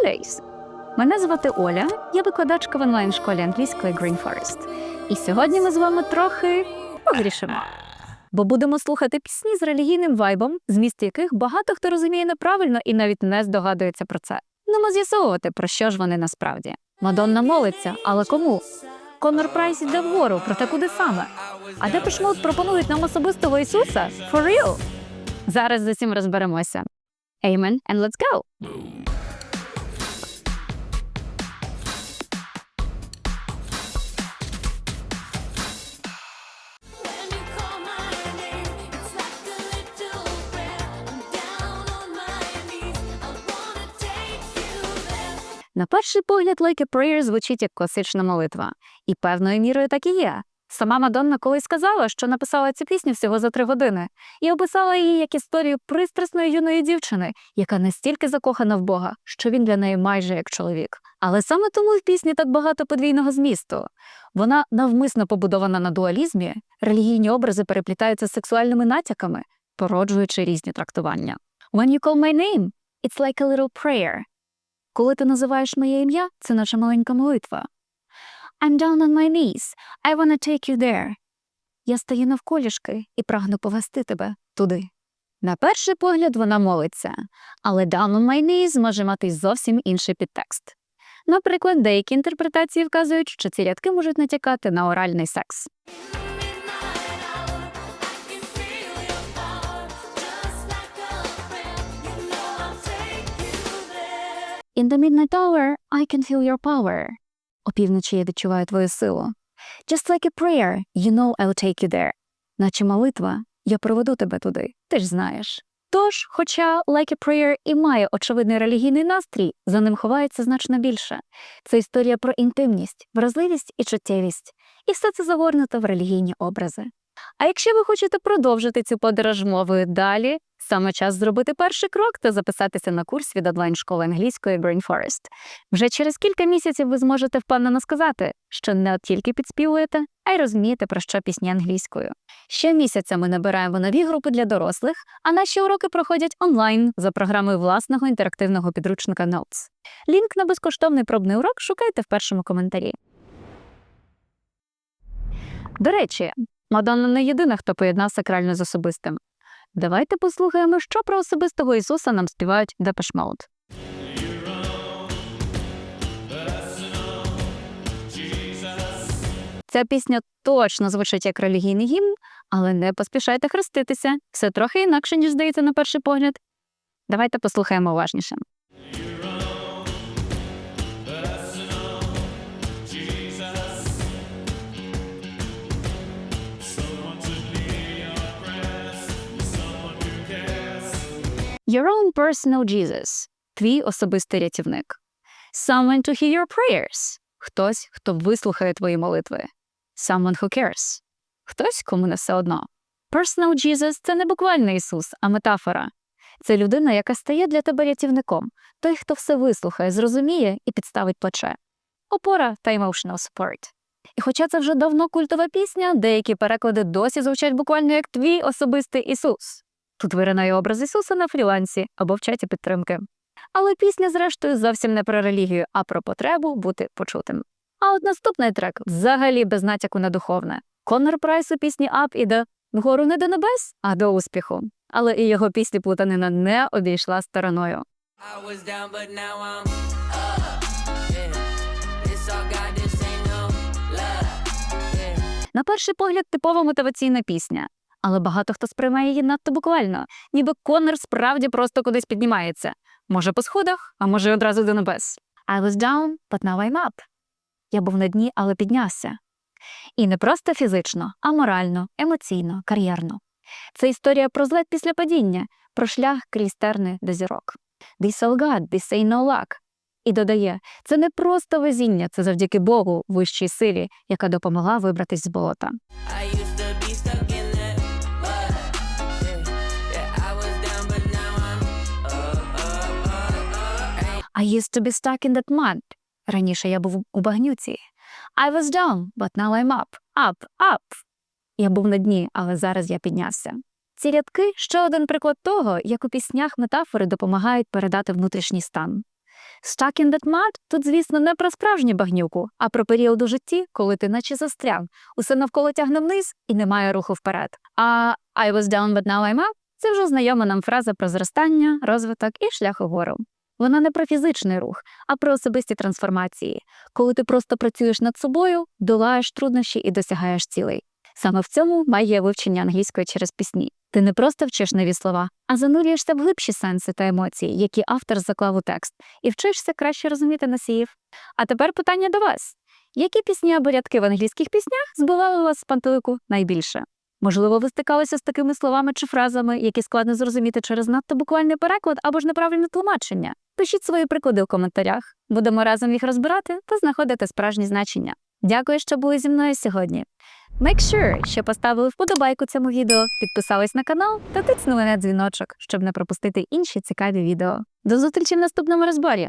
Fridays! Мене звати Оля, я викладачка в онлайн-школі англійської Green Forest. І сьогодні ми з вами трохи погрішимо. Бо будемо слухати пісні з релігійним вайбом, зміст яких багато хто розуміє неправильно і навіть не здогадується про це. Немо з'ясовувати, про що ж вони насправді. Мадонна молиться, але кому? Конор Прайс йде вгору, проте куди саме? А де Пешмут пропонують нам особистого Ісуса? For real? Зараз з усім розберемося. Amen and let's go! На перший погляд, Like a Prayer звучить як класична молитва. І певною мірою так і є. Сама Мадонна колись сказала, що написала цю пісню всього за три години, і описала її як історію пристрасної юної дівчини, яка настільки закохана в Бога, що він для неї майже як чоловік. Але саме тому в пісні так багато подвійного змісту. Вона навмисно побудована на дуалізмі, релігійні образи переплітаються з сексуальними натяками, породжуючи різні трактування. When you call my name, it's like a little prayer. Коли ти називаєш моє ім'я, це наша маленька молитва. I'm down on my knees. I wanna take you there. Я стою навколішки і прагну повести тебе туди. На перший погляд вона молиться, але down on my knees може мати зовсім інший підтекст. Наприклад, деякі інтерпретації вказують, що ці рядки можуть натякати на оральний секс. In the midnight hour, I can feel your power. Опівночі я відчуваю твою силу. Just like a prayer, you know I'll take you there. Наче молитва, я проведу тебе туди, ти ж знаєш. Тож, хоча Like a Prayer і має очевидний релігійний настрій, за ним ховається значно більше. Це історія про інтимність, вразливість і чуттєвість. І все це загорнуто в релігійні образи. А якщо ви хочете продовжити цю подорож мовою далі, саме час зробити перший крок та записатися на курс від онлайн-школи англійської Green Forest. Вже через кілька місяців ви зможете впевнено сказати, що не от тільки підспівуєте, а й розумієте, про що пісні англійською. Щомісяця ми набираємо нові групи для дорослих, а наші уроки проходять онлайн за програмою власного інтерактивного підручника Notes. Лінк на безкоштовний пробний урок шукайте в першому коментарі. До речі, Мадонна не єдина, хто поєднав сакральне з особистим. Давайте послухаємо, що про особистого Ісуса нам співають Mode. Ця пісня точно звучить як релігійний гімн, але не поспішайте хреститися. Все трохи інакше, ніж здається на перший погляд. Давайте послухаємо уважніше. Your own personal Jesus – твій особистий рятівник. Someone to hear your prayers – хтось, хто вислухає твої молитви. Someone who cares – хтось, кому не все одно. Personal Jesus – це не буквально Ісус, а метафора. Це людина, яка стає для тебе рятівником, той, хто все вислухає, зрозуміє і підставить плече. Опора та emotional support. І хоча це вже давно культова пісня, деякі переклади досі звучать буквально як твій особистий Ісус. Тут виринає образ Ісуса на фрілансі або в чаті підтримки. Але пісня, зрештою, зовсім не про релігію, а про потребу бути почутим. А от наступний трек взагалі без натяку на духовне. Конор Прайс у пісні Up іде вгору не до небес, а до успіху. Але і його пісні плутанина не обійшла стороною. На перший погляд, типова мотиваційна пісня. Але багато хто сприймає її надто буквально, ніби Конор справді просто кудись піднімається. Може по сходах, а може одразу до небес. I was down, but now I'm up. Я був на дні, але піднявся. І не просто фізично, а морально, емоційно, кар'єрно. Це історія про злет після падіння, про шлях крізь терни до зірок. This all God, this ain't no luck. І додає, це не просто везіння, це завдяки Богу, вищій силі, яка допомогла вибратись з болота. I used to be stuck in that mud. Раніше я був у багнюці. I was down, but now I'm up, up, up. Я був на дні, але зараз я піднявся. Ці рядки ще один приклад того, як у піснях метафори допомагають передати внутрішній стан. Stuck in that mud тут, звісно, не про справжню багнюку, а про період у житті, коли ти наче застряг, усе навколо тягне вниз і немає руху вперед. А I was down, but now I'm up – це вже знайома нам фраза про зростання, розвиток і шлях угору. Вона не про фізичний рух, а про особисті трансформації, коли ти просто працюєш над собою, долаєш труднощі і досягаєш цілей. Саме в цьому магія вивчення англійської через пісні. Ти не просто вчиш нові слова, а занурюєшся в глибші сенси та емоції, які автор заклав у текст, і вчишся краще розуміти носіїв. А тепер питання до вас: які пісні або рядки в англійських піснях збивали вас з пантелику найбільше? Можливо, ви стикалися з такими словами чи фразами, які складно зрозуміти через надто буквальний переклад або ж неправильне тлумачення. Пишіть свої приклади у коментарях. Будемо разом їх розбирати та знаходити справжні значення. Дякую, що були зі мною сьогодні. Make sure, що поставили вподобайку цьому відео, підписались на канал та тиснули на дзвіночок, щоб не пропустити інші цікаві відео. До зустрічі в наступному розборі!